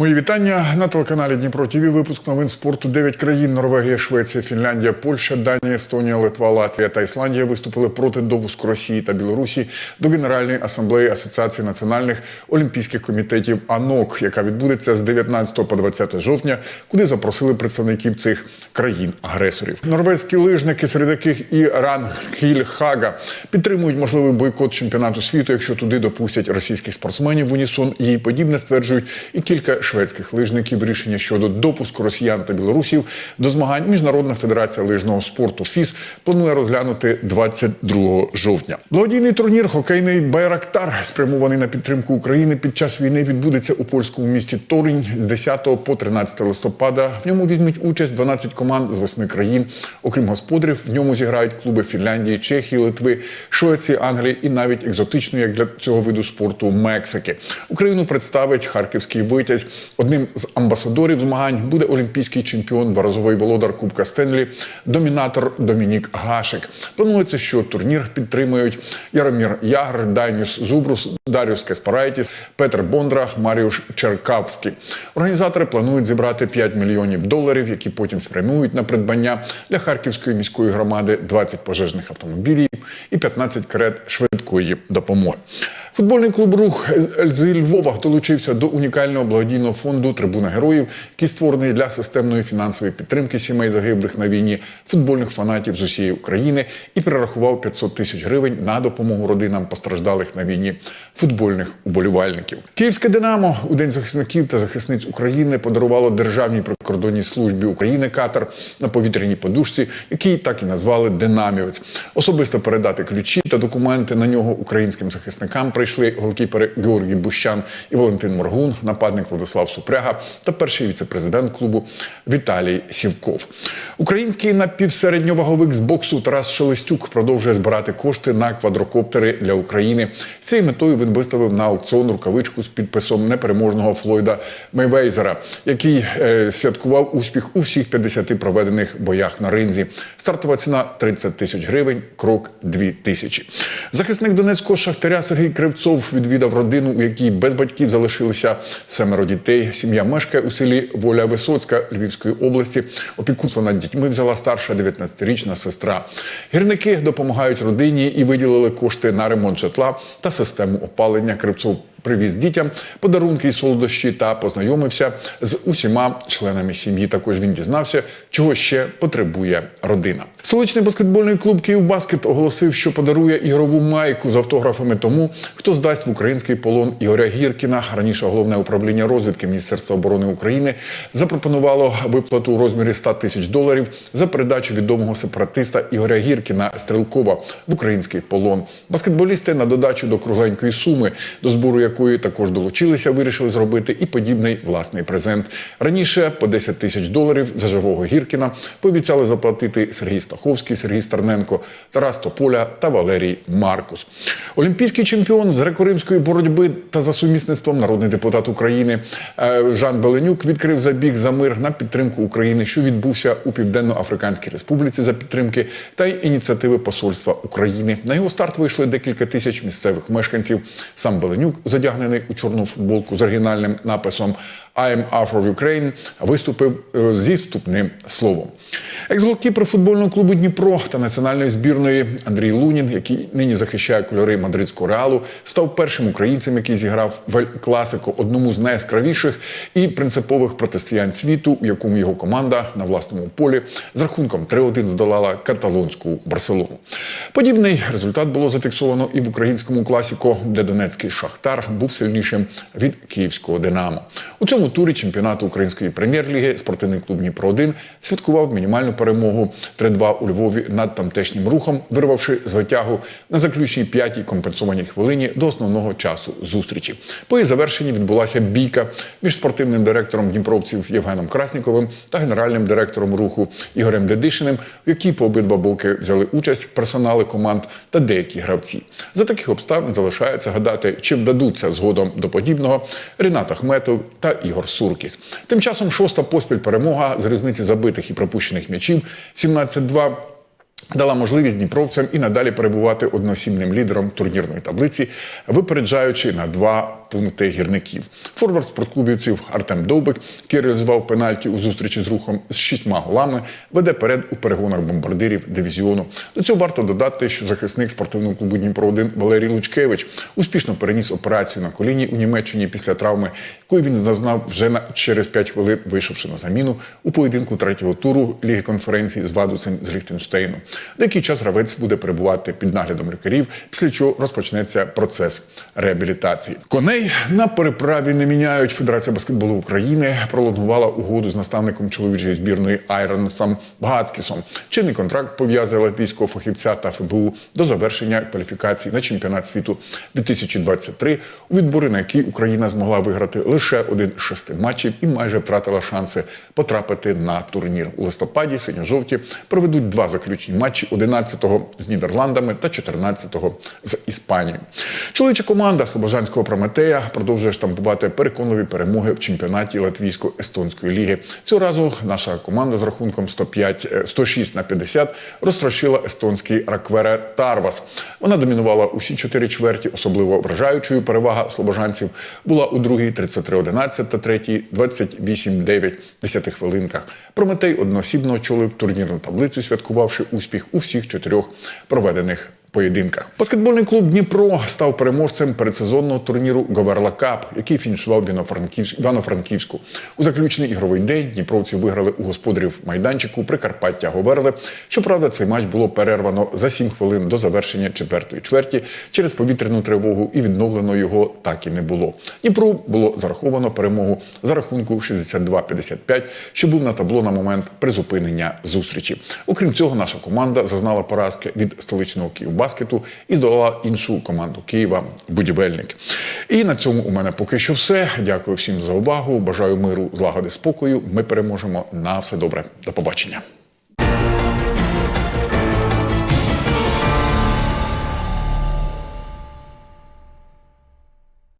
Мої вітання на телеканалі Дніпро ТВ. Випуск новин спорту. Дев'ять країн Норвегія, Швеція, Фінляндія, Польща, Данія, Естонія, Литва, Латвія та Ісландія виступили проти допуску Росії та Білорусі до Генеральної асамблеї Асоціації національних олімпійських комітетів АНОК, яка відбудеться з 19 по 20 жовтня, куди запросили представників цих країн-агресорів. Норвезькі лижники, серед яких і Рангхіль Хага, підтримують можливий бойкот чемпіонату світу, якщо туди допустять російських спортсменів в унісон. Їй подібне стверджують і кілька шведських лижників. Рішення щодо допуску росіян та білорусів до змагань Міжнародна федерація лижного спорту ФІС планує розглянути 22 жовтня. Благодійний турнір хокейний Байрактар, спрямований на підтримку України під час війни, відбудеться у польському місті Торінь з 10 по 13 листопада. В ньому візьмуть участь 12 команд з 8 країн. Окрім господарів, в ньому зіграють клуби Фінляндії, Чехії, Литви, Швеції, Англії і навіть екзотичної, як для цього виду спорту, Мексики. Україну представить харківський витязь. Одним з амбасадорів змагань буде олімпійський чемпіон, дворазовий володар Кубка Стенлі, домінатор Домінік Гашик. Планується, що турнір підтримують Яромір Ягр, Дайнюс Зубрус, Даріус Кеспарайтіс, Петр Бондра, Маріуш Черкавський. Організатори планують зібрати 5 мільйонів доларів, які потім спрямують на придбання для Харківської міської громади 20 пожежних автомобілів і 15 карет швидкої допомоги. Футбольний клуб Рух зі Львова долучився до унікального благодійного фонду Трибуна героїв, який створений для системної фінансової підтримки сімей загиблих на війні, футбольних фанатів з усієї України і перерахував 500 тисяч гривень на допомогу родинам постраждалих на війні футбольних уболівальників. Київське Динамо у День захисників та захисниць України подарувало Державній прикордонній службі України катер на повітряній подушці, який так і назвали Динамівець. Особисто передати ключі та документи на нього українським захисникам прийшли голкіпери Георгій Бущан і Валентин Моргун, нападник Владислав Супряга та перший віце-президент клубу Віталій Сівков. Український напівсередньоваговик з боксу Тарас Шелестюк продовжує збирати кошти на квадрокоптери для України. Цією метою він виставив на аукціон рукавичку з підписом непереможного Флойда Мейвейзера, який е, святкував успіх у всіх 50 проведених боях на ринзі. Стартова ціна 30 тисяч гривень, крок 2 тисячі. Захисник Донецького шахтаря Сергій Кривцов відвідав родину, у якій без батьків залишилися семеро дітей. Сім'я мешкає у селі Воля Висоцька Львівської області. Опікунство над дітьми взяла старша 19-річна сестра. Гірники допомагають родині і виділили кошти на ремонт житла та систему опалення. Кривцов привіз дітям подарунки і солодощі та познайомився з усіма членами сім'ї. Також він дізнався, чого ще потребує родина. Столичний баскетбольний клуб Київбаскет оголосив, що подарує ігрову майку з автографами тому, хто здасть в український полон Ігоря Гіркіна. Раніше головне управління розвідки Міністерства оборони України запропонувало виплату у розмірі 100 тисяч доларів за передачу відомого сепаратиста Ігоря Гіркіна Стрелкова в український полон. Баскетболісти на додачу до кругленької суми, до збору якої також долучилися, вирішили зробити і подібний власний презент. Раніше по 10 тисяч доларів за живого Гіркіна пообіцяли заплатити Сергій Стаховський, Сергій Старненко, Тарас Тополя та Валерій Маркус. Олімпійський чемпіон з греко-римської боротьби та за сумісництвом народний депутат України е, Жан Беленюк відкрив забіг за мир на підтримку України, що відбувся у Південно-Африканській Республіці за підтримки та ініціативи Посольства України. На його старт вийшли декілька тисяч місцевих мешканців. Сам Беленюк, задягнений у чорну футболку з оригінальним написом «I'm Afro Ukraine», виступив е, зі вступним словом. Екс-голкіпер футбольного клубу Дніпро та національної збірної Андрій Лунін, який нині захищає кольори мадридського реалу, став першим українцем, який зіграв в класику одному з найяскравіших і принципових протистоянь світу, у якому його команда на власному полі з рахунком 3-1 здолала каталонську Барселону. Подібний результат було зафіксовано і в українському класіку, де донецький шахтар був сильнішим від київського Динамо. У цьому турі чемпіонату української прем'єр-ліги спортивний клуб Дніпро 1 святкував мінімальну перемогу 3-2 у Львові над тамтешнім рухом, вирвавши з витягу на заключній п'ятій компенсованій хвилині до основного часу зустрічі. По її завершенні відбулася бійка між спортивним директором дніпровців Євгеном Красніковим та генеральним директором руху Ігорем Дедишиним, в якій по обидва боки взяли участь персонали команд та деякі гравці. За таких обставин залишається гадати, чи вдадуться згодом до подібного Рінат Ахметов та Ігор Суркіс. Тим часом шоста поспіль перемога з різниці забитих і пропущених м'ячів 17-2 дала можливість дніпровцям і надалі перебувати односімним лідером турнірної таблиці, випереджаючи на два пункти гірників. Форвард спортклубівців Артем Довбик, який реалізував пенальті у зустрічі з рухом з шістьма голами, веде перед у перегонах бомбардирів дивізіону. До цього варто додати, що захисник спортивного клубу Дніпро 1 Валерій Лучкевич успішно переніс операцію на коліні у Німеччині після травми, якої він зазнав вже на через 5 хвилин, вийшовши на заміну у поєдинку третього туру Ліги конференції з Вадусем з Ліхтенштейну. Деякий час гравець буде перебувати під наглядом лікарів, після чого розпочнеться процес реабілітації. Коней на переправі не міняють. Федерація баскетболу України пролонгувала угоду з наставником чоловічої збірної Айронсом Багацькісом. Чинний контракт пов'язує латвійського фахівця та ФБУ до завершення кваліфікації на чемпіонат світу 2023, у відбори на який Україна змогла виграти лише один з шести матчів і майже втратила шанси потрапити на турнір у листопаді. Синьо-жовті проведуть два заключні матчі 11-го з Нідерландами та 14-го з Іспанією. Чоловіча команда Слобожанського Прометея продовжує штампувати переконливі перемоги в чемпіонаті Латвійсько-естонської ліги. Цього разу наша команда з рахунком 105, е, 106 на 50 розтрощила естонський Раквере Тарвас. Вона домінувала усі чотири чверті, особливо вражаючою перевага слобожанців була у другій 33-11 та третій 28-9 10 хвилинках. Прометей одноосібно очолив турнірну таблицю, святкувавши успіх у всіх чотирьох проведених поєдинках. Баскетбольний клуб Дніпро став переможцем передсезонного турніру Говерла Кап, який фінішував в Івано-Франківськ- Івано-Франківську. У заключний ігровий день дніпровці виграли у господарів майданчику Прикарпаття Говерли. Щоправда, цей матч було перервано за 7 хвилин до завершення четвертої чверті через повітряну тривогу, і відновлено його так і не було. Дніпру було зараховано перемогу за рахунку 62-55, що був на табло на момент призупинення зустрічі. Окрім цього, наша команда зазнала поразки від столичного Київбаскету і здолала іншу команду Києва будівельник. І на цьому у мене поки що все. Дякую всім за увагу. Бажаю миру, злагоди, спокою. Ми переможемо на все добре. До побачення.